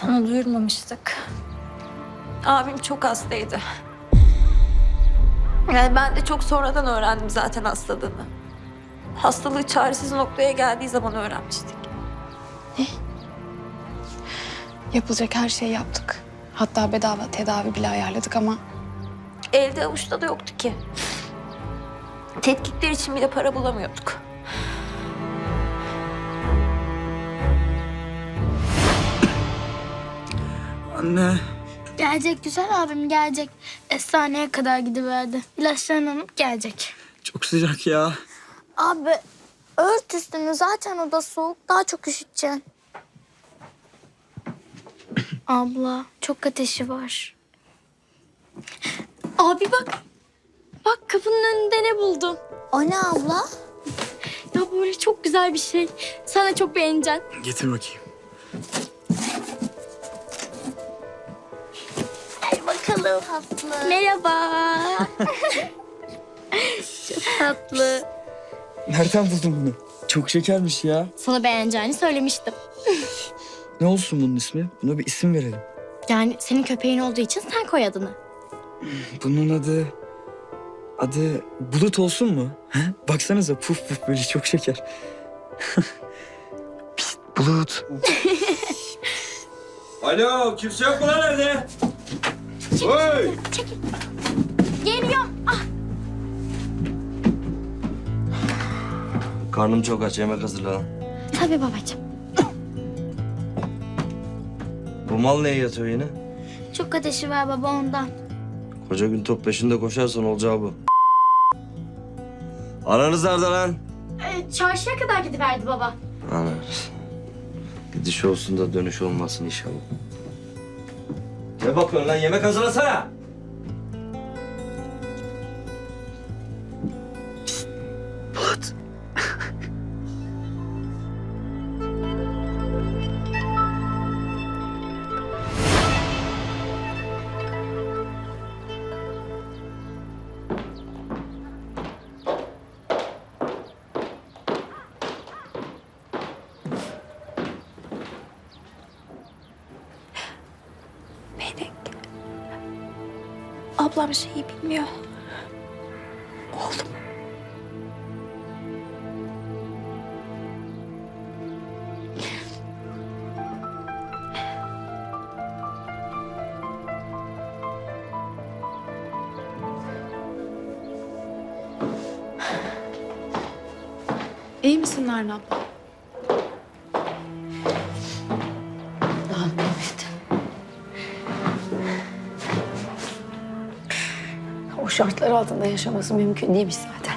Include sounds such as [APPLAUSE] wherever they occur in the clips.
Sana duyurmamıştık. Abim çok hastaydı. Yani ben de çok sonradan öğrendim zaten hastalığını. Hastalığı çaresiz noktaya geldiği zaman öğrenmiştik. Yapılacak her şeyi yaptık. Hatta bedava tedavi bile ayarladık ama Elde avuçta da yoktu ki. Tetkikler için bile para bulamıyorduk. Anne. Gelecek güzel abim gelecek. Estaneye kadar gidiverdi. İlaçlarını alıp gelecek. Çok sıcak ya. Abi ört üstünü zaten oda soğuk. Daha çok üşüteceksin. [COUGHS] Abla çok ateşi var. Abi bak. Bak kapının önünde ne buldum. O ne abla? Ya böyle çok güzel bir şey. Sana çok beğeneceksin. Getir bakayım. Bakalım. Tatlı. Merhaba. çok tatlı. Nereden buldun bunu? Çok şekermiş ya. Sana beğeneceğini söylemiştim. Ne olsun bunun ismi? Buna bir isim verelim. Yani senin köpeğin olduğu için sen koy adını. Bunun adı... Adı Bulut olsun mu? He? Baksanıza puf puf böyle çok şeker. [LAUGHS] Bulut. Alo, kimse yok mu lan evde? Oy! Geliyorum. Karnım çok aç, yemek hazırla. Tabii babacığım. Bu mal neye yatıyor yine? Çok ateşi var baba ondan. Koca gün top peşinde koşarsan olacağı bu. Ananız nerede lan? Ee, çarşıya kadar gidiverdi baba. Ananız. Gidiş olsun da dönüş olmasın inşallah. Ne bakıyorsun lan? Yemek hazırlasana. Ablam şeyi bilmiyor. Oğlum. iyi misin Narin abla? Şartlar altında yaşaması mümkün değilmiş zaten.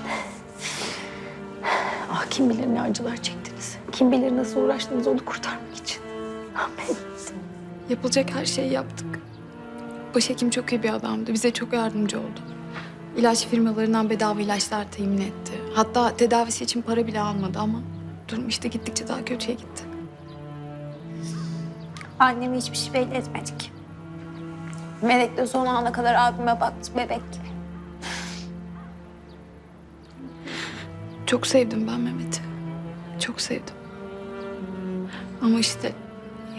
Ah kim bilir ne acılar çektiniz. Kim bilir nasıl uğraştınız onu kurtarmak için. Mehmet. Yapılacak her şeyi yaptık. Başhekim çok iyi bir adamdı. Bize çok yardımcı oldu. İlaç firmalarından bedava ilaçlar temin etti. Hatta tedavisi için para bile almadı ama durum işte gittikçe daha kötüye gitti. Anneme hiçbir şey belli etmedik. Melek de son ana kadar abime baktı bebek gibi. Çok sevdim ben Mehmet'i. Çok sevdim. Ama işte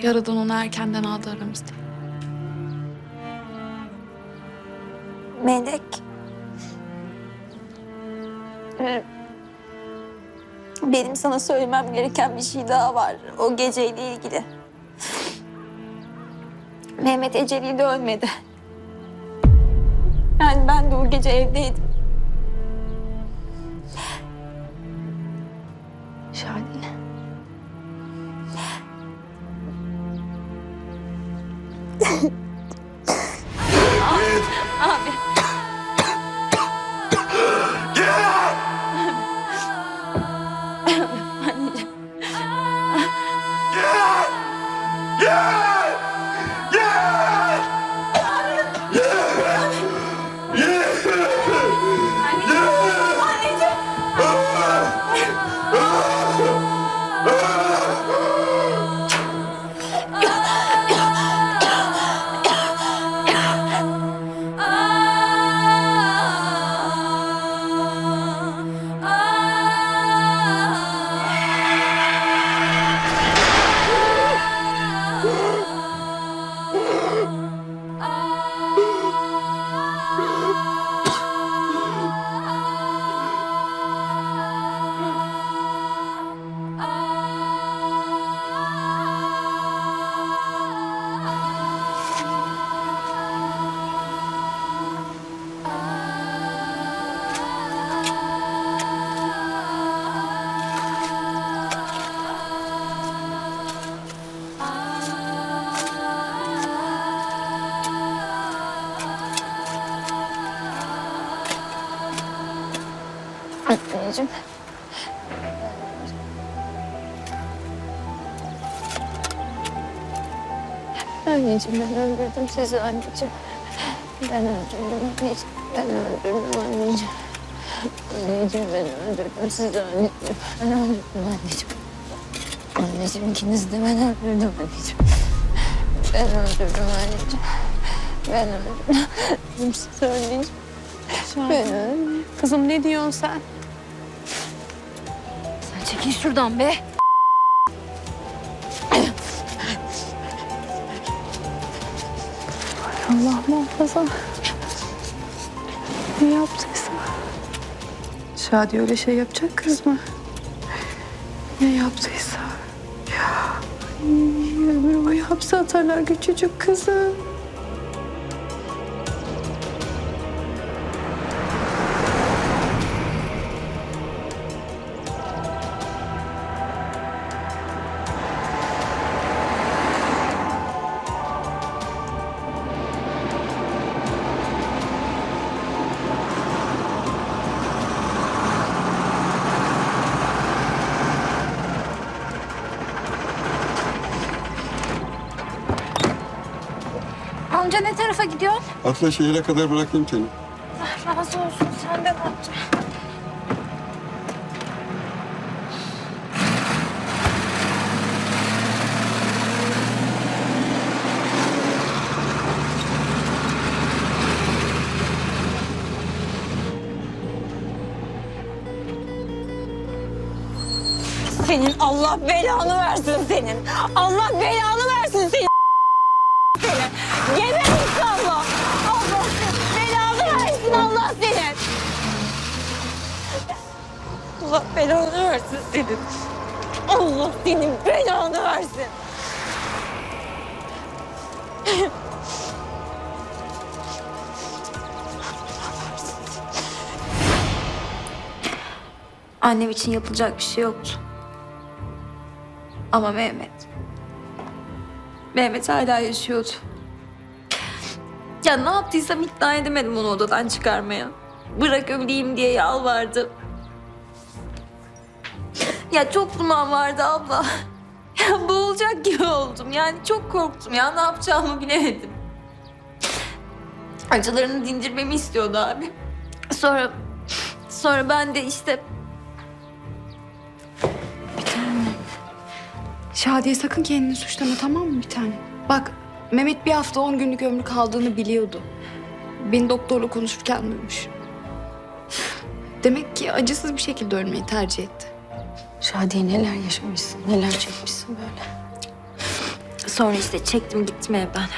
yaradan onu erkenden aldı aramızda. Melek. Ee, Benim sana söylemem gereken bir şey daha var. O geceyle ilgili. Mehmet eceliyle ölmedi. Yani ben de o gece evdeydim. Şadi. Anneciğim. Anneciğim ben öldürdüm sizi anneciğim. Ben öldürdüm anneciğim. Ben öldürdüm anneciğim. Anneciğim ben öldürdüm sizi anneciğim. Ben öldürdüm anneciğim. Anneciğim ikinizi de ben öldürdüm anneciğim. Ben öldürdüm anneciğim. Ben öldürdüm sizi anneciğim. Ben öldürdüm. Kızım ne diyorsun sen? Çekil şuradan be. Allah muhafaza. Ne yaptıysa. Şadi öyle şey yapacak kız mı? Ne yaptıysa. Ya. Ömür boyu hapse atarlar küçücük kızı. Amca ne tarafa gidiyorsun? Atla şehire kadar bırakayım seni. Razı olsun senden amca. Senin Allah belanı versin senin. Allah belanı versin senin. Seni. Geber Allah belanı versin senin. Allah senin belanı versin. Annem için yapılacak bir şey yoktu. Ama Mehmet. Mehmet hala yaşıyordu. Ya ne yaptıysam ikna edemedim onu odadan çıkarmaya. Bırak öleyim diye yalvardım. Ya çok duman vardı abla. Ya boğulacak gibi oldum. Yani çok korktum ya ne yapacağımı bilemedim. Acılarını dindirmemi istiyordu abi. Sonra sonra ben de işte Şadiye sakın kendini suçlama tamam mı bir tane? Bak Mehmet bir hafta on günlük ömrü kaldığını biliyordu. Beni doktorla konuşurken duymuş. Demek ki acısız bir şekilde ölmeyi tercih etti. Şadiye neler yaşamışsın, neler çekmişsin böyle. Sonra işte çektim gittim evden.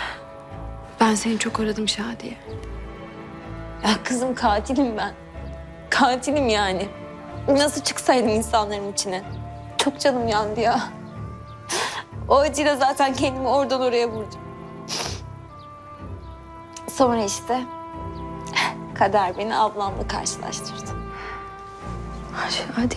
Ben seni çok aradım Şadiye. Ya kızım katilim ben. Katilim yani. Nasıl çıksaydım insanların içine? Çok canım yandı ya. O acıyla zaten kendimi oradan oraya vurdum. Sonra işte kader beni ablamla karşılaştırdı. Hadi.